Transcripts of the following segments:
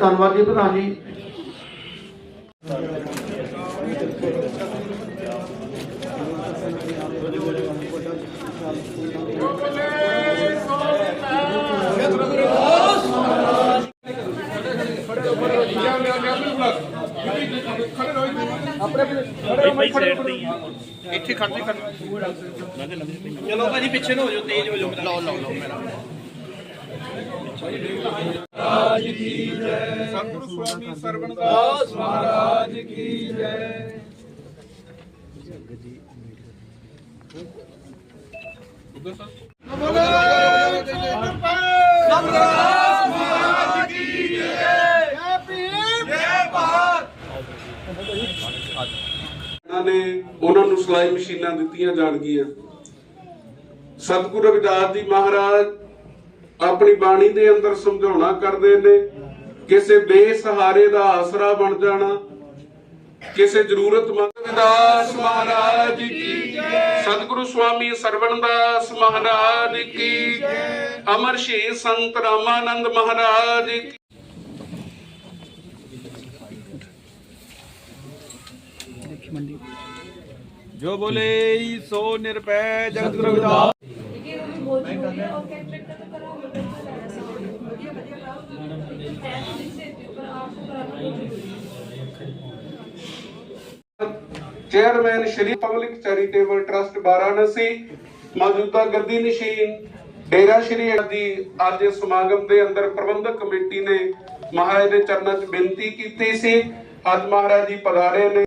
ਧੰਨਵਾਦ ਜੀ ਪ੍ਰਧਾਨ ਜੀ। ਇੱਥੇ ਖੜ ਜੀ ਖੜ ਚਲੋ ਭਾਜੀ ਪਿੱਛੇ ਨੂੰ ਹੋ ਜਾਓ ਤੇਜ਼ ਹੋ ਜਾਓ। ਲਓ ਲਓ ਲਓ ਮੇਰਾ। ਸਤਿਗੁਰੂ ਸਵਾਮੀ ਸਰਵਣਦਾਸ ਮਹਾਰਾਜ ਕੀ ਜੈ ਇਹਨਾਂ ਨੇ ਉਹਨਾਂ ਨੂੰ ਸਿਲਾਈ ਮਸ਼ੀਨਾਂ ਦਿੱਤੀਆਂ ਜਾਣਗੀਆਂ। ਸਤਿਗੁਰੂ ਰਵਿਦਾਸ ਜੀ ਮਹਾਰਾਜ ਆਪਣੀ ਬਾਣੀ ਦੇ ਅੰਦਰ ਸਮਝਾਉਣਾ ਕਰਦੇ ਨੇ। ਕਿਸੇ ਬੇਸਹਾਰੇ ਦਾ ਆਸਰਾ ਬਣ ਜਾਣਾ। ਕਿਸੇ ਜ਼ਰੂਰਤਮੰਦ ਰਵਿਦਾਸ ਮਹਾਰਾਜ ਕੀ ਸਤਿਗੁਰੂ ਸਵਾਮੀ ਸਰਵਣਦਾਸ ਮਹਾਰਾਜ ਕੀ ਅਮਰ ਸ਼ਹੀਦ ਸੰਤ ਰਾਮਾਨੰਦ ਮਹਾਰਾਜ ਕੀ ਜੋ। ਬੋਲੇ ਸੋ ਨਿਰਭੈ ਜਗਤ Guru Ravidas chairman Shri public charitable trust Varanasi ਮੌਜੂਦਾ ਗੱਦੀ ਨਸ਼ੀਨ ਡੇਰਾ ਸ਼੍ਰੀ ਦੀ ਅੱਜ ਸਮਾਗਮ ਦੇ ਅੰਦਰ ਪ੍ਰਬੰਧਕ ਕਮੇਟੀ ਨੇ ਮਹਾਰਾਜ ਦੇ ਚਰਨਾਂ 'ਚ ਬੇਨਤੀ ਕੀਤੀ ਸੀ। ਅੱਜ ਮਹਾਰਾਜ ਜੀ ਪਧਾਰੇ ਨੇ।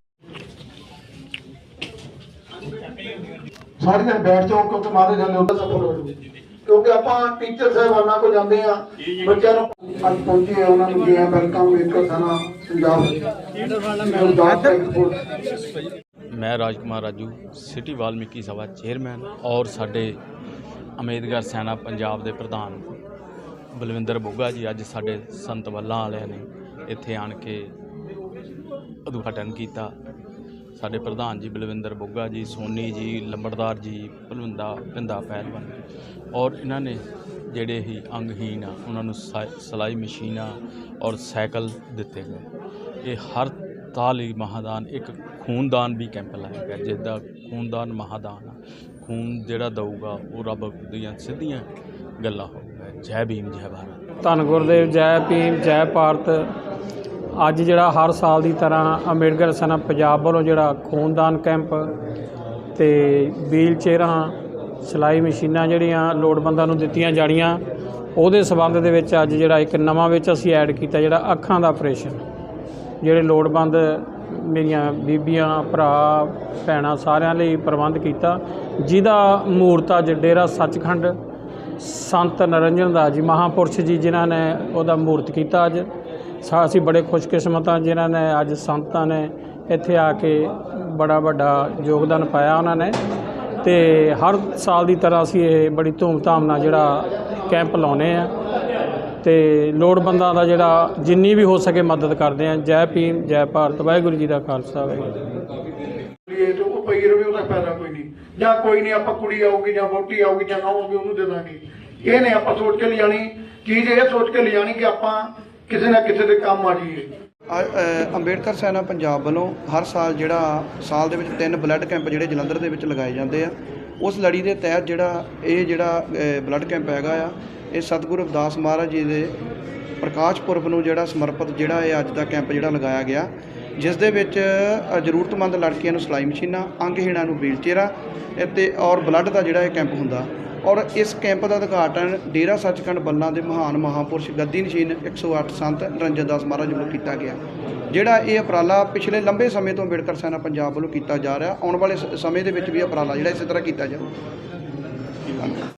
ਸਾਰੀਆਂ ਬੈਠ ਜਾਓ, ਕਿਉਂਕਿ ਮਾਰੇ ਜਾਂਦੇ ਉਹਦਾ ਸਫਲ ਹੋ ਕਿਉਂਕਿ ਆਪਾਂ ਟੀਚਰ ਸਾਹਿਬਾਨਾਂ ਕੋ ਜਾਂਦੇ ਆ ਬੱਚਿਆਂ ਨੂੰ ਅੱਜ ਪਹੁੰਚੇ ਆ ਉਹਨਾਂ ਨੂੰ ਜੀ ਵੈਲਕਮ ਵੇਖੋ ਸਾਨਾ ਪੰਜਾਬ ਮੈਂ ਰਾਜਕੁਮਾਰ ਰਾਜੂ ਸਿਟੀ ਵਾਲਮੀਕੀ ਸਭਾ ਚੇਅਰਮੈਨ ਔਰ ਸਾਡੇ ਅਮੇਦਗਰ ਸੈਨਾ ਪੰਜਾਬ ਦੇ ਪ੍ਰਧਾਨ ਬਲਵਿੰਦਰ ਬੁੱਗਾ ਜੀ ਅੱਜ ਸਾਡੇ ਸੰਤ ਵੱਲਾਂ ਵਾਲਿਆਂ ਨੇ ਇੱਥੇ ਆਣ ਕੇ ਉਦਘਾਟਨ ਕੀਤਾ। ਸਾਡੇ ਪ੍ਰਧਾਨ ਜੀ ਬਲਵਿੰਦਰ ਬੁੱਗਾ ਜੀ, ਸੋਨੀ ਜੀ, ਲੰਬੜਦਾਰ ਜੀ, ਭਲਵਿੰਦਾ, ਭਿੰਦਾ ਪਹਿਲਵਾਨ ਔਰ ਇਹਨਾਂ ਨੇ ਜਿਹੜੇ ਹੀ ਅੰਗਹੀਨ ਆ, ਉਹਨਾਂ ਨੂੰ ਸਾ- ਸਿਲਾਈ ਮਸ਼ੀਨਾਂ ਔਰ ਸਾਈਕਲ ਦਿੱਤੇ ਗਏ। ਇਹ ਹਰ ਤਾਲੀ ਮਹਾਦਾਨ, ਇੱਕ ਖੂਨਦਾਨ ਵੀ ਕੈਂਪ ਲਾਇਆ ਗਿਆ, ਜਿੱਦਾਂ ਖੂਨਦਾਨ ਮਹਾਦਾਨ ਆ। ਖੂਨ ਜਿਹੜਾ ਦਊਗਾ, ਉਹ ਰੱਬ ਦੀਆਂ ਸਿੱਧੀਆਂ ਗੱਲਾਂ ਹੋਊਗਾ ਜੈ ਭੀਮ, ਜੈ ਭਾਰਤ। ਧੰਨ ਗੁਰਦੇਵ, ਜੈ ਭੀਮ, ਜੈ ਭਾਰਤ। ਅੱਜ ਜਿਹੜਾ ਹਰ ਸਾਲ ਦੀ ਤਰ੍ਹਾਂ ਅੰਬੇਡਕਰ ਸੈਨਾ ਪੰਜਾਬ ਵੱਲੋਂ ਜਿਹੜਾ ਖੂਨਦਾਨ ਕੈਂਪ ਤੇ ਵੀਲ ਚੇਅਰਾਂ, ਸਿਲਾਈ ਮਸ਼ੀਨਾਂ ਜਿਹੜੀਆਂ ਲੋੜਵੰਦਾਂ ਨੂੰ ਦਿੱਤੀਆਂ ਜਾਣੀਆਂ, ਉਹਦੇ ਸਬੰਧ ਦੇ ਵਿੱਚ ਅੱਜ ਜਿਹੜਾ ਇੱਕ ਨਵਾਂ ਵਿੱਚ ਅਸੀਂ ਐਡ ਕੀਤਾ ਜਿਹੜਾ ਅੱਖਾਂ ਦਾ ਆਪਰੇਸ਼ਨ। ਜਿਹੜੇ ਲੋੜਵੰਦ ਮੇਰੀਆਂ ਬੀਬੀਆਂ, ਭਰਾ, ਭੈਣਾਂ ਸਾਰਿਆਂ ਲਈ ਪ੍ਰਬੰਧ ਕੀਤਾ, ਜਿਹਦਾ ਮੂਰਤ ਅੱਜ ਡੇਰਾ ਸੱਚਖੰਡ ਸੰਤ ਨਰਿੰਜਨ ਦਾਸ ਜੀ ਮਹਾਪੁਰਸ਼ ਜੀ ਜਿਨ੍ਹਾਂ ਨੇ ਉਹਦਾ ਮੂਰਤ ਕੀਤਾ ਅੱਜ। ਸਾ- ਅਸੀਂ ਬੜੇ ਖੁਸ਼ਕਿਸਮਤ ਹਾਂ ਜਿਨ੍ਹਾਂ ਨੇ ਅੱਜ ਸੰਤਾਂ ਨੇ ਇੱਥੇ ਆ ਕੇ ਬੜਾ ਵੱਡਾ ਯੋਗਦਾਨ ਪਾਇਆ ਉਹਨਾਂ ਨੇ ਤੇ ਹਰ ਸਾਲ ਦੀ ਤਰ੍ਹਾਂ ਅਸੀਂ ਇਹ ਬੜੀ ਧੂਮਧਾਮ ਨਾਲ ਜਿਹੜਾ ਕੈਂਪ ਲਾਉਨੇ ਆ ਤੇ ਲੋੜਵੰਦਾਂ ਦਾ ਜਿਹੜਾ ਜਿੰਨੀ ਵੀ ਹੋ ਸਕੇ ਮਦਦ ਕਰਦੇ ਆ ਜੈ ਭੀਮ, ਜੈ ਭਾਰਤ, ਵਾਹਿਗੁਰੂ ਜੀ ਦਾ ਖਾਲਸਾ, ਵਾਹਿਗੁਰੂ ਇਹ ਤੇ ਉਹ ਪਈ ਰਵੇ, ਉਹਦਾ ਫਾਇਦਾ ਕੋਈ ਨਹੀਂ। ਜਾਂ ਕੋਈ ਨਹੀਂ, ਆਪਾਂ ਕੁੜੀ ਆਊਗੀ ਜਾਂ ਵੋਟੀ ਆਊਗੀ ਜਾਂ ਨੌਂ ਆਊਗੀ, ਉਹਨੂੰ ਦੇ ਦਾਂਗੇ। ਇਹ ਨੇ ਆਪਾਂ ਸੋਚ ਕੇ ਲਿਜਾਣੀ। ਚੀਜ਼ ਇਹ ਸੋਚ ਕੇ ਲਿਜਾਣੀ ਕਿ ਆਪਾਂ ਕਿਸੇ ਨਾ ਕਿਸੇ ਦੇ ਕੰਮ ਆ ਜਾਈਏ ਅੰਬੇਡਕਰ ਸੈਨਾ ਪੰਜਾਬ ਵੱਲੋਂ ਹਰ ਸਾਲ ਜਿਹੜਾ ਸਾਲ ਦੇ ਵਿੱਚ ਤਿੰਨ ਬਲੱਡ ਕੈਂਪ ਜਿਹੜੇ ਜਲੰਧਰ ਦੇ ਵਿੱਚ ਲਗਾਏ ਜਾਂਦੇ ਆ, ਉਸ ਲੜੀ ਦੇ ਤਹਿਤ ਜਿਹੜਾ ਇਹ ਜਿਹੜਾ ਬਲੱਡ ਕੈਂਪ ਹੈਗਾ ਆ, ਇਹ ਸਤਿਗੁਰੂ ਅਵਦਾਸ ਮਹਾਰਾਜ ਜੀ ਦੇ ਪ੍ਰਕਾਸ਼ ਪੁਰਬ ਨੂੰ ਜਿਹੜਾ ਸਮਰਪਿਤ ਜਿਹੜਾ ਇਹ ਅੱਜ ਦਾ ਕੈਂਪ ਜਿਹੜਾ ਲਗਾਇਆ ਗਿਆ, ਜਿਸ ਦੇ ਵਿੱਚ ਜ਼ਰੂਰਤਮੰਦ ਲੜਕੀਆਂ ਨੂੰ ਸਿਲਾਈ ਮਸ਼ੀਨਾਂ, ਅੰਗਹੀਣਾਂ ਨੂੰ ਵੀਲਚੇਅਰਾਂ, ਅਤੇ ਔਰ ਬਲੱਡ ਦਾ ਜਿਹੜਾ ਇਹ ਕੈਂਪ ਹੁੰਦਾ ਔਰ ਇਸ ਕੈਂਪ ਦਾ ਉਦਘਾਟਨ ਡੇਰਾ ਸੱਚਖੰਡ ਬੱਲਾ ਦੇ ਮਹਾਨ ਮਹਾਪੁਰਸ਼ ਗੱਦੀ ਨਸ਼ੀਨ 108 ਸੰਤ ਨਿਰੰਜਨ ਦਾਸ ਮਹਾਰਾਜ ਵੱਲੋਂ ਕੀਤਾ ਗਿਆ। ਜਿਹੜਾ ਇਹ ਉਪਰਾਲਾ ਪਿਛਲੇ ਲੰਬੇ ਸਮੇਂ ਤੋਂ ਅੰਬੇਡਕਰ ਸੈਨਾ ਪੰਜਾਬ ਵੱਲੋਂ ਕੀਤਾ ਜਾ ਰਿਹਾ, ਆਉਣ ਵਾਲੇ ਸ- ਸਮੇਂ ਦੇ ਵਿੱਚ ਵੀ ਇਹ ਉਪਰਾਲਾ ਜਿਹੜਾ ਇਸੇ ਤਰ੍ਹਾਂ ਕੀਤਾ ਜਾਊ।